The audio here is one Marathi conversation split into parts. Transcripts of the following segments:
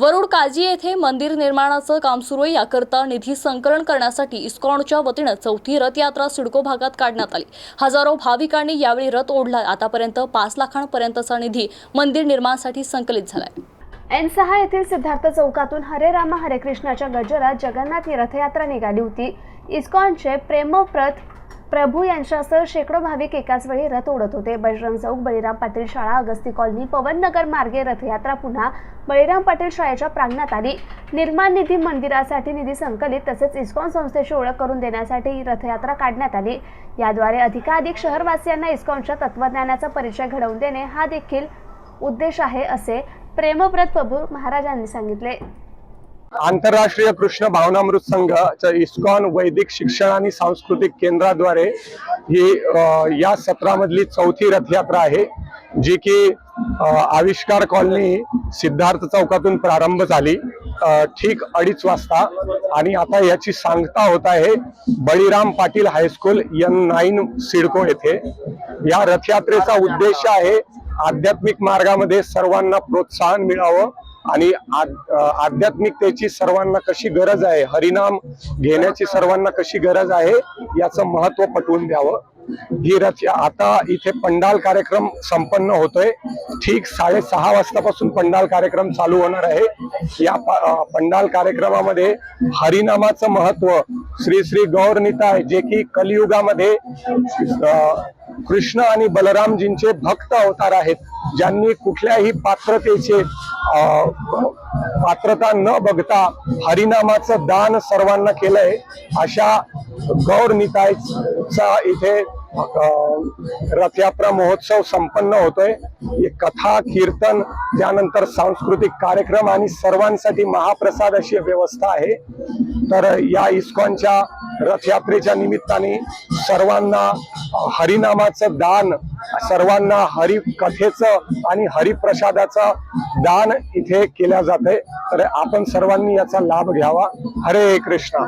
वरुड काजी येथे मंदिर निर्माणाचं काम सुरू आहे. याकरता निधी संकलन करण्यासाठी इस्कॉनच्या वतीनं चौथी रथयात्रा सिडको भागात काढण्यात आली. हजारो भाविकांनी यावेळी रथ ओढला. आतापर्यंत पाच लाखांपर्यंतचा निधी मंदिर निर्माणासाठी संकलित झालाय. एन सहा येथील सिद्धार्थ चौकातून हरे रामा हरे कृष्णाच्या गजरात जगन्नाथ ही रथयात्रा निघाली होती. इस्कॉनचे प्रेमप्रथ प्रभू यांच्यासह शेकडो भाविक एकाच वेळी रथ ओढत होते. बजरंग चौक बळीराम पाटील शाळा अगस्ती कॉलनी पवननगर मार्गे रथयात्रा पुन्हा बळीराम पाटील शाळेच्या प्रांगणात आली. निर्माण निधी मंदिरासाठी निधी संकलित तसेच इस्कॉन संस्थेची ओळख करून देण्यासाठी रथयात्रा काढण्यात आली. याद्वारे अधिकाधिक शहरवासियांना इस्कॉनच्या तत्वज्ञानाचा परिचय घडवून देणे हा देखील उद्देश आहे असे प्रेमव्रत प्रभू महाराजांनी सांगितले. आंतरराष्ट्रीय कृष्ण भावनामृत संघाच्या इस्कॉन वैदिक शिक्षण आणि सांस्कृतिक केंद्राद्वारे ही या सत्रामधली चौथी रथयात्रा आहे जी की आविष्कार कॉलनी सिद्धार्थ चौकातून प्रारंभ झाली. ठीक अडीच वाजता. आणि आता याची सांगता होत आहे Baliram Patil high school N nine CIDCO येथे. या रथयात्रेचा उद्देश आहे आध्यात्मिक मार्गामध्ये सर्वांना प्रोत्साहन मिळावं आणि आद- आध्यात्मिकतेची सर्वांना कशी गरज आहे हरिनाम घेण्याची सर्वांना कशी गरज आहे याचं महत्त्व पटवून द्यावं. ही रथ आता इथे पंडाल कार्यक्रम संपन्न होतोय. ठीक साडेसहा वाजतापासून पंडाल कार्यक्रम चालू होणार आहे. या पंडाल कार्यक्रमामध्ये हरिनामाचं महत्त्व श्री श्री गौरनिताय जे की कलियुगामध्ये कृष्ण आणि बलरामजींचे भक्त अवतार आहेत ज्यांनी कुठल्याही पात्रतेचे पात्रता न बघता हरिनामाचं दान सर्वांना केलंय. अशा गौर नितायचा इथे रथयात्रा महोत्सव संपन्न होतोय. कथा कीर्तन त्यानंतर सांस्कृतिक कार्यक्रम आणि सर्वांसाठी महाप्रसाद अशी व्यवस्था आहे. तर या इस्कॉनच्या रथयात्रेच्या निमित्ताने सर्वांना हरिनामाचं दान सर्वांना हरी कथेचं आणि हरिप्रसादाचं दान इथे केल्या जाते. तर आपण सर्वांनी याचा लाभ घ्यावा. हरे कृष्ण.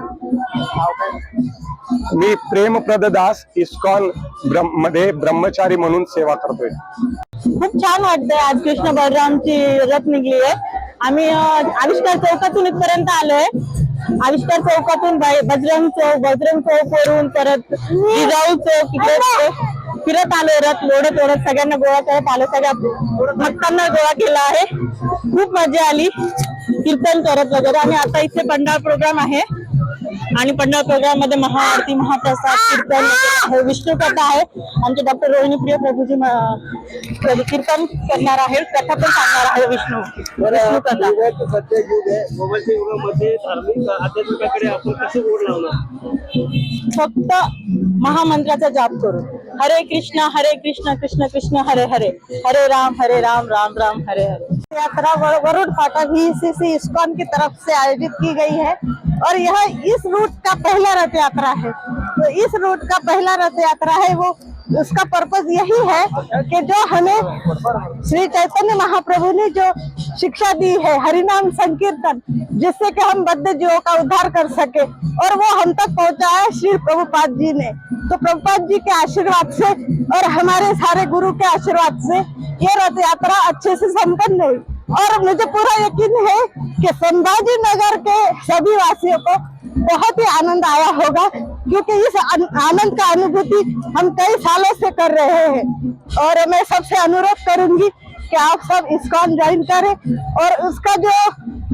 मी प्रेमप्रद दास इस्कॉन ब्रह्ममध्ये ब्रह्मचारी म्हणून सेवा करतोय. खूप छान वाटतंय आज कृष्ण बलरामची रथ निघली आहे. आम्ही आविष्कार चौकातून इथपर्यंत आलोय. आविष्कार चौकातून बजरंग चौक बजरंग चौक वरून परत जिजाऊ चौक इकडे फिरत आलोय रथ ओढत ओढत सगळ्यांना गोळा करत आलो सगळ्या भक्तांना गोळा केला आहे. खूप मजा आली. कीर्तन करत वगैरे. आणि आता इथे पंडाळ प्रोग्राम आहे. आणि मध्ये महाआरती महाप्रसाद कीर्तन आहे. विष्णू कथा आहे. आमचे डॉक्टर रोहिणी प्रिय प्रभूजी कीर्तन करणार आहे कथा पण सांगणार आहे विष्णू. विष्णू कथा फक्त महामंत्राचा जाप करू. हरे कृष्णा हरे कृष्णा, कृष्ण कृष्ण, हरे हरे। हरे राम हरे राम राम राम, हरे हरे। यात्रा वरुण फाटक ही सीसी इस्कॉन की तरफ़ से आयोजित की गई है। और यह इस रूट का पहला रथ यात्रा है। तो इस रूट का पहला रथ यात्रा है वो उसका पर्पज यही है कि जो हमें श्री चैतन्य महाप्रभु ने जो शिक्षा दी है, हरिनाम संकीर्तन, जिससे कि हम बद्ध जीवों का उद्धार कर सके और वो हम तक पहुँचाया श्री प्रभुपाद जी ने। तो प्रभुपाद जी के आशीर्वाद से और हमारे सारे गुरु के आशीर्वाद से ये रथ यात्रा अच्छे से संपन्न हुई। और मुझे पूरा यकीन है कि संभाजी नगर के सभी वासियों को बहुत ही आनंद आया होगा। क्योंकि इस आनंद का अनुभूति हम कई सालों से कर रहे हैं। और मैं सबसे अनुरोध करूँगी कि आप सब इस्कॉन ज्वाइन करें और उसका जो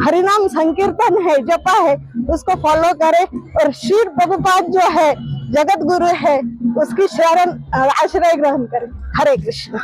हरिनाम संकीर्तन है, जपा है, उसको फॉलो करें। और श्री प्रभुपाद जो है जगत गुरु है, उसकी शरण आश्रय ग्रहण करें। हरे कृष्ण।